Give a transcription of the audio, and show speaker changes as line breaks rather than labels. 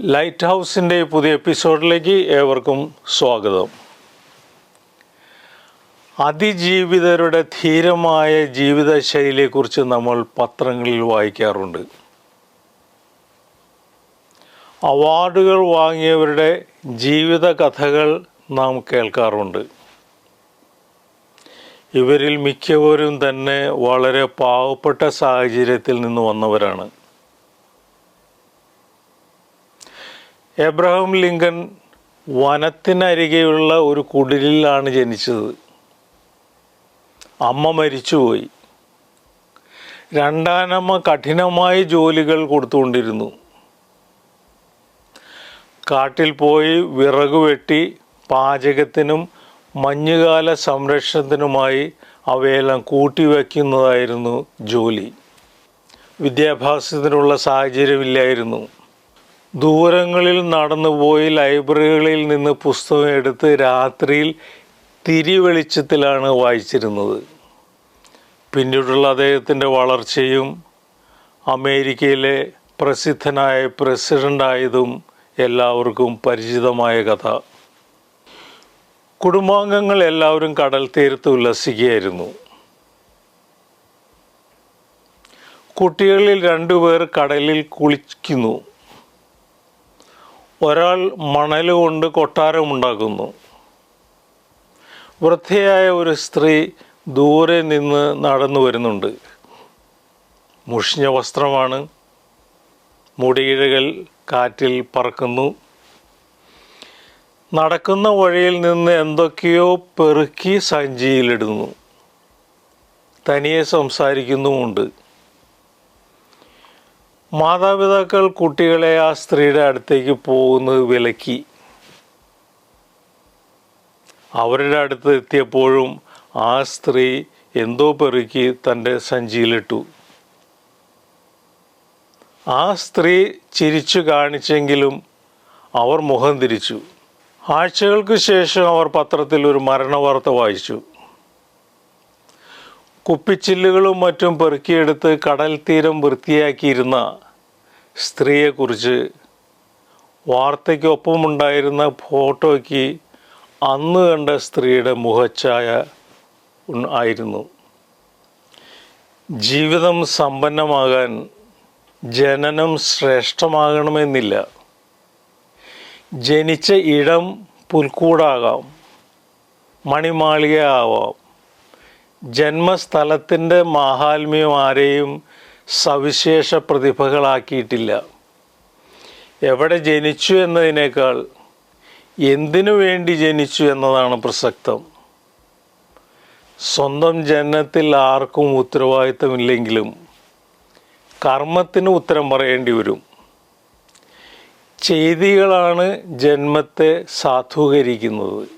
Light ഹൗസിന്റെ പുതിയ എപ്പിസോഡിലേക്ക് ഏവർക്കും സ്വാഗതം. അതിജീവിതരുടെ ധീരമായ ജീവിതശൈലിയെക്കുറിച്ച് നമ്മൾ പത്രങ്ങളിൽ വായിക്കാറുണ്ട്. അവാർഡുകൾ വാങ്ങിയവരുടെ ജീവിത കഥകൾ നാം കേൾക്കാറുണ്ട്. ഇവരിൽ മിക്കവരും തന്നെ വളരെ പാവപ്പെട്ട സാഹചര്യത്തിൽ നിന്ന് വന്നവരാണ്. എബ്രഹാം ലിങ്കൻ വനത്തിനരികെയുള്ള ഒരു കുടിലിലാണ് ജനിച്ചത്. അമ്മ മരിച്ചുപോയി. രണ്ടാനമ്മ കഠിനമായ ജോലികൾ കൊടുത്തുകൊണ്ടിരുന്നു. കാട്ടിൽ പോയി വിറക് വെട്ടി പാചകത്തിനും മഞ്ഞുകാല സംരക്ഷണത്തിനുമായി അവയെല്ലാം കൂട്ടിവെക്കുന്നതായിരുന്നു ജോലി. വിദ്യാഭ്യാസത്തിനുള്ള സാഹചര്യമില്ലായിരുന്നു. ദൂരങ്ങളിൽ നടന്നുപോയി ലൈബ്രറികളിൽ നിന്ന് പുസ്തകം എടുത്ത് രാത്രിയിൽ തിരിവെളിച്ചത്തിലാണ് വായിച്ചിരുന്നത്. പിന്നീടുള്ള അദ്ദേഹത്തിന്റെ വളർച്ചയും അമേരിക്കയിലെ പ്രസിദ്ധനായ പ്രസിഡന്റായതും എല്ലാവർക്കും പരിചിതമായ കഥ. കുടുംബാംഗങ്ങൾ എല്ലാവരും കടൽ തീരത്ത് ഉല്ലസിക്കുകയായിരുന്നു. കുട്ടികളിൽ രണ്ടുപേർ കടലിൽ കുളിക്കുന്നു. ഒരാൾ മണൽ കൊണ്ട് കൊട്ടാരമുണ്ടാക്കുന്നു വൃദ്ധയായ ഒരു സ്ത്രീ ദൂരെ നിന്ന് നടന്നു വരുന്നുണ്ട്. മുഷിഞ്ഞ വസ്ത്രമാണ്. മുടിയിഴകൾ കാറ്റിൽ പറക്കുന്നു. നടക്കുന്ന വഴിയിൽ നിന്ന് എന്തൊക്കെയോ പെറുക്കി സഞ്ചിയിലിടുന്നു. തനിയെ സംസാരിക്കുന്നുമുണ്ട്. മാതാപിതാക്കൾ കുട്ടികളെ ആ സ്ത്രീയുടെ അടുത്തേക്ക് പോകുന്നത് വിലക്കി. അവരുടെ അടുത്ത് എത്തിയപ്പോഴും ആ സ്ത്രീ എന്തോ പെറുക്കി തന്റെ സഞ്ചിയിലിട്ടു. ആ സ്ത്രീ ചിരിച്ചു കാണിച്ചെങ്കിലും അവർ മുഖം തിരിച്ചു. ആഴ്ചകൾക്ക് ശേഷം അവർ പത്രത്തിൽ ഒരു മരണവാർത്ത വായിച്ചു. കുപ്പിച്ചില്ലുകളും മറ്റും പെറുക്കിയെടുത്ത് കടൽ തീരം വൃത്തിയാക്കിയിരുന്ന സ്ത്രീയെക്കുറിച്ച് വാർത്തയ്ക്കൊപ്പമുണ്ടായിരുന്ന ഫോട്ടോയ്ക്ക് അന്ന് കണ്ട സ്ത്രീയുടെ മുഖച്ഛായ ആയിരുന്നു. ജീവിതം സമ്പന്നമാകാൻ ജനനം ശ്രേഷ്ഠമാകണമെന്നില്ല. ജനിച്ച ഇടം പുൽക്കൂടാകാം മണിമാളിക ആവാം ജന്മസ്ഥലത്തിന്റെ മാഹാത്മ്യം ആരെയും സവിശേഷ പ്രതിഭകളാക്കിയിട്ടില്ല. എവിടെ ജനിച്ചു എന്നതിനേക്കാൾ എന്തിനു വേണ്ടി ജനിച്ചു എന്നതാണ് പ്രസക്തം. സ്വന്തം ജനനത്തിൽ ആർക്കും ഉത്തരവാദിത്തമില്ലെങ്കിലും കർമ്മത്തിന് ഉത്തരം പറയേണ്ടി വരും. ചെയ്തികളാണ് ജന്മത്തെ സാധൂകരിക്കുന്നത്.